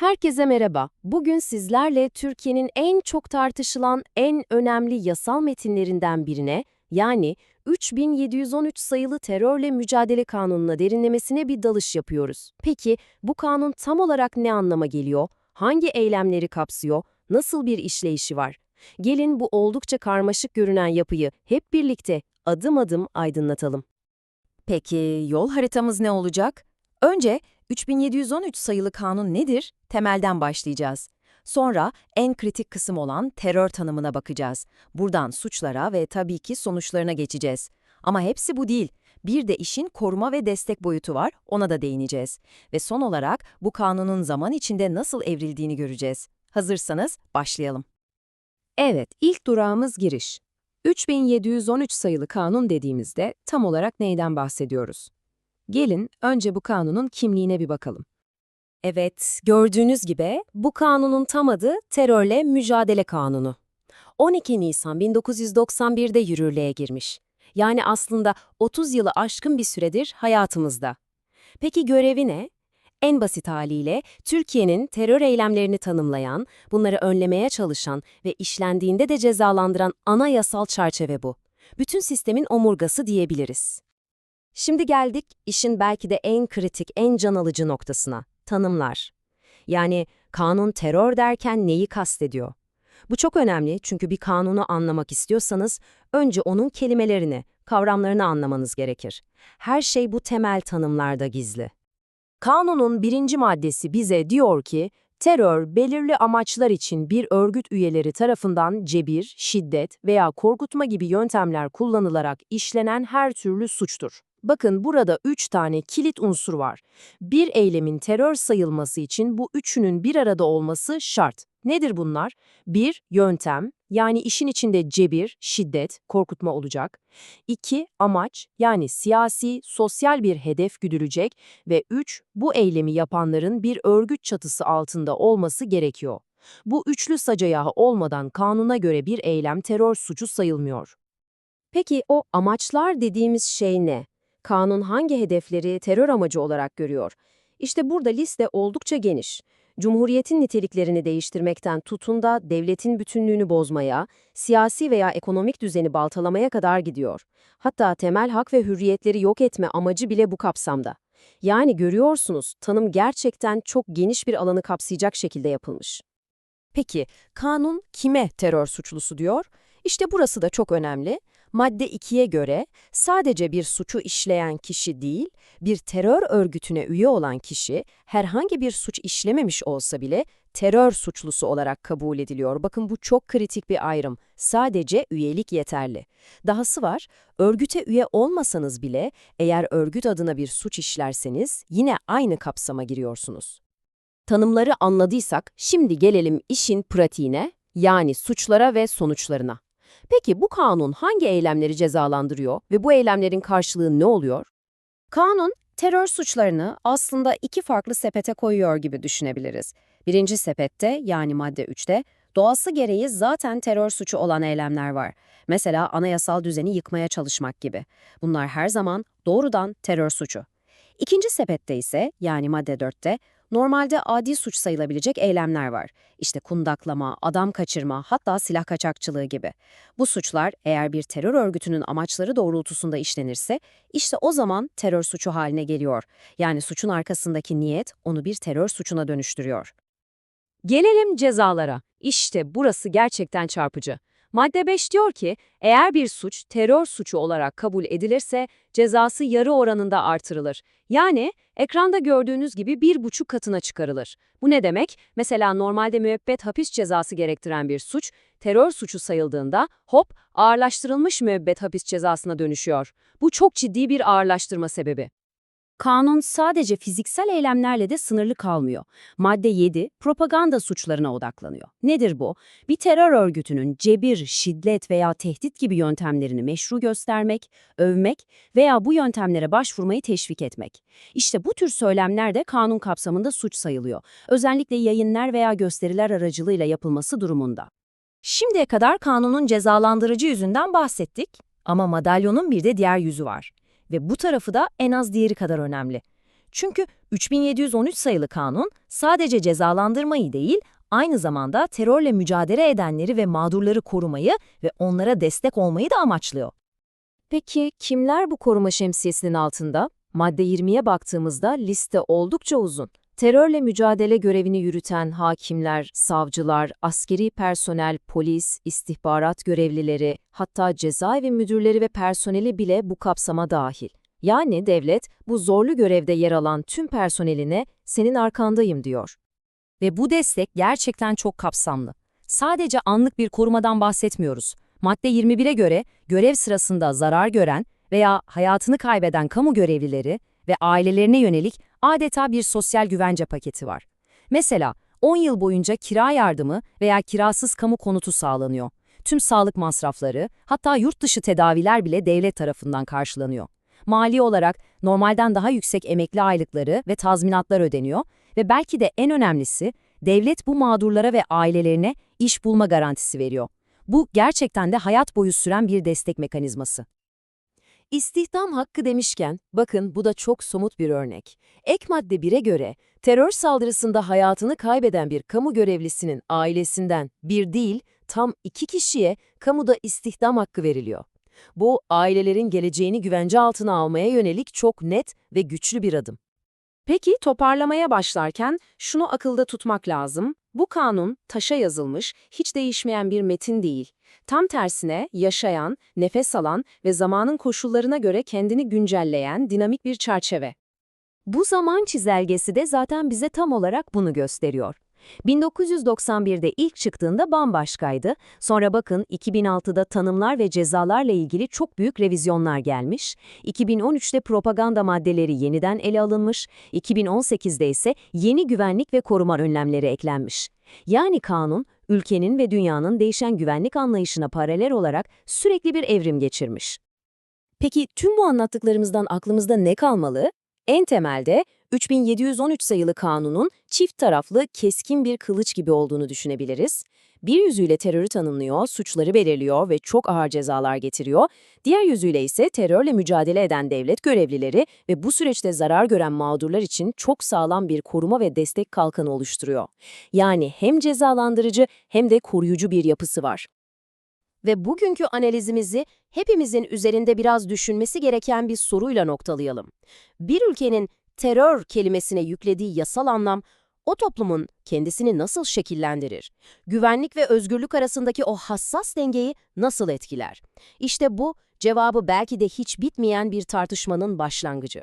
Herkese merhaba. Bugün sizlerle Türkiye'nin en çok tartışılan en önemli yasal metinlerinden birine, yani 3713 sayılı terörle mücadele kanununa derinlemesine bir dalış yapıyoruz. Peki bu kanun tam olarak ne anlama geliyor? Hangi eylemleri kapsıyor? Nasıl bir işleyişi var? Gelin bu oldukça karmaşık görünen yapıyı hep birlikte adım adım aydınlatalım. Peki yol haritamız ne olacak? Önce 3713 sayılı kanun nedir? Temelden başlayacağız. Sonra en kritik kısım olan terör tanımına bakacağız. Buradan suçlara ve tabii ki sonuçlarına geçeceğiz. Ama hepsi bu değil. Bir de işin koruma ve destek boyutu var, ona da değineceğiz. Ve son olarak bu kanunun zaman içinde nasıl evrildiğini göreceğiz. Hazırsanız başlayalım. Evet, ilk durağımız giriş. 3713 sayılı kanun dediğimizde tam olarak neyden bahsediyoruz? Gelin önce bu kanunun kimliğine bir bakalım. Evet, gördüğünüz gibi bu kanunun tam adı Terörle Mücadele Kanunu. 12 Nisan 1991'de yürürlüğe girmiş. Yani aslında 30 yılı aşkın bir süredir hayatımızda. Peki görevi ne? En basit haliyle Türkiye'nin terör eylemlerini tanımlayan, bunları önlemeye çalışan ve işlendiğinde de cezalandıran anayasal çerçeve bu. Bütün sistemin omurgası diyebiliriz. Şimdi geldik işin belki de en kritik, en can alıcı noktasına, tanımlar. Yani kanun terör derken neyi kastediyor? Bu çok önemli çünkü bir kanunu anlamak istiyorsanız önce onun kelimelerini, kavramlarını anlamanız gerekir. Her şey bu temel tanımlarda gizli. Kanunun birinci maddesi bize diyor ki, terör belirli amaçlar için bir örgüt üyeleri tarafından cebir, şiddet veya korkutma gibi yöntemler kullanılarak işlenen her türlü suçtur. Bakın burada üç tane kilit unsur var. Bir eylemin terör sayılması için bu üçünün bir arada olması şart. Nedir bunlar? Bir, yöntem, yani işin içinde cebir, şiddet, korkutma olacak. İki, amaç, yani siyasi, sosyal bir hedef güdülecek. Ve üç, bu eylemi yapanların bir örgüt çatısı altında olması gerekiyor. Bu üçlü sacayağı olmadan kanuna göre bir eylem terör suçu sayılmıyor. Peki o amaçlar dediğimiz şey ne? Kanun hangi hedefleri terör amacı olarak görüyor? İşte burada liste oldukça geniş. Cumhuriyetin niteliklerini değiştirmekten tutun da devletin bütünlüğünü bozmaya, siyasi veya ekonomik düzeni baltalamaya kadar gidiyor. Hatta temel hak ve hürriyetleri yok etme amacı bile bu kapsamda. Yani görüyorsunuz, tanım gerçekten çok geniş bir alanı kapsayacak şekilde yapılmış. Peki, kanun kime terör suçlusu diyor? İşte burası da çok önemli. Madde 2'ye göre sadece bir suçu işleyen kişi değil, bir terör örgütüne üye olan kişi herhangi bir suç işlememiş olsa bile terör suçlusu olarak kabul ediliyor. Bakın bu çok kritik bir ayrım. Sadece üyelik yeterli. Dahası var, örgüte üye olmasanız bile eğer örgüt adına bir suç işlerseniz yine aynı kapsama giriyorsunuz. Tanımları anladıysak şimdi gelelim işin pratiğine, yani suçlara ve sonuçlarına. Peki bu kanun hangi eylemleri cezalandırıyor ve bu eylemlerin karşılığı ne oluyor? Kanun, terör suçlarını aslında iki farklı sepete koyuyor gibi düşünebiliriz. Birinci sepette yani madde 3'te doğası gereği zaten terör suçu olan eylemler var. Mesela anayasal düzeni yıkmaya çalışmak gibi. Bunlar her zaman doğrudan terör suçu. İkinci sepette ise yani madde 4'te normalde adi suç sayılabilecek eylemler var. İşte kundaklama, adam kaçırma, hatta silah kaçakçılığı gibi. Bu suçlar eğer bir terör örgütünün amaçları doğrultusunda işlenirse işte o zaman terör suçu haline geliyor. Yani suçun arkasındaki niyet onu bir terör suçuna dönüştürüyor. Gelelim cezalara. İşte burası gerçekten çarpıcı. Madde 5 diyor ki, eğer bir suç terör suçu olarak kabul edilirse cezası yarı oranında artırılır. Yani ekranda gördüğünüz gibi bir buçuk katına çıkarılır. Bu ne demek? Mesela normalde müebbet hapis cezası gerektiren bir suç, terör suçu sayıldığında hop ağırlaştırılmış müebbet hapis cezasına dönüşüyor. Bu çok ciddi bir ağırlaştırma sebebi. Kanun sadece fiziksel eylemlerle de sınırlı kalmıyor. Madde 7, propaganda suçlarına odaklanıyor. Nedir bu? Bir terör örgütünün cebir, şiddet veya tehdit gibi yöntemlerini meşru göstermek, övmek veya bu yöntemlere başvurmayı teşvik etmek. İşte bu tür söylemler de kanun kapsamında suç sayılıyor. Özellikle yayınlar veya gösteriler aracılığıyla yapılması durumunda. Şimdiye kadar kanunun cezalandırıcı yüzünden bahsettik ama madalyonun bir de diğer yüzü var. Ve bu tarafı da en az diğeri kadar önemli. Çünkü 3713 sayılı kanun sadece cezalandırmayı değil, aynı zamanda terörle mücadele edenleri ve mağdurları korumayı ve onlara destek olmayı da amaçlıyor. Peki kimler bu koruma şemsiyesinin altında? Madde 20'ye baktığımızda liste oldukça uzun. Terörle mücadele görevini yürüten hakimler, savcılar, askeri personel, polis, istihbarat görevlileri, hatta cezaevi müdürleri ve personeli bile bu kapsama dahil. Yani devlet bu zorlu görevde yer alan tüm personeline senin arkandayım diyor. Ve bu destek gerçekten çok kapsamlı. Sadece anlık bir korumadan bahsetmiyoruz. Madde 21'e göre görev sırasında zarar gören veya hayatını kaybeden kamu görevlileri ve ailelerine yönelik adeta bir sosyal güvence paketi var. Mesela 10 yıl boyunca kira yardımı veya kirasız kamu konutu sağlanıyor. Tüm sağlık masrafları, hatta yurt dışı tedaviler bile devlet tarafından karşılanıyor. Mali olarak normalden daha yüksek emekli aylıkları ve tazminatlar ödeniyor ve belki de en önemlisi devlet bu mağdurlara ve ailelerine iş bulma garantisi veriyor. Bu gerçekten de hayat boyu süren bir destek mekanizması. İstihdam hakkı demişken, bakın bu da çok somut bir örnek. Ek madde 1'e göre, terör saldırısında hayatını kaybeden bir kamu görevlisinin ailesinden bir değil, tam iki kişiye kamuda istihdam hakkı veriliyor. Bu, ailelerin geleceğini güvence altına almaya yönelik çok net ve güçlü bir adım. Peki toparlamaya başlarken şunu akılda tutmak lazım. Bu kanun taşa yazılmış, hiç değişmeyen bir metin değil. Tam tersine yaşayan, nefes alan ve zamanın koşullarına göre kendini güncelleyen dinamik bir çerçeve. Bu zaman çizelgesi de zaten bize tam olarak bunu gösteriyor. 1991'de ilk çıktığında bambaşkaydı. Sonra bakın 2006'da tanımlar ve cezalarla ilgili çok büyük revizyonlar gelmiş. 2013'te propaganda maddeleri yeniden ele alınmış. 2018'de ise yeni güvenlik ve koruma önlemleri eklenmiş. Yani kanun, ülkenin ve dünyanın değişen güvenlik anlayışına paralel olarak sürekli bir evrim geçirmiş. Peki tüm bu anlattıklarımızdan aklımızda ne kalmalı? En temelde 3713 sayılı kanunun çift taraflı keskin bir kılıç gibi olduğunu düşünebiliriz. Bir yüzüyle terörü tanımlıyor, suçları belirliyor ve çok ağır cezalar getiriyor. Diğer yüzüyle ise terörle mücadele eden devlet görevlileri ve bu süreçte zarar gören mağdurlar için çok sağlam bir koruma ve destek kalkanı oluşturuyor. Yani hem cezalandırıcı hem de koruyucu bir yapısı var. Ve bugünkü analizimizi hepimizin üzerinde biraz düşünmesi gereken bir soruyla noktalayalım. Bir ülkenin terör kelimesine yüklediği yasal anlam, o toplumun kendisini nasıl şekillendirir? Güvenlik ve özgürlük arasındaki o hassas dengeyi nasıl etkiler? İşte bu, cevabı belki de hiç bitmeyen bir tartışmanın başlangıcı.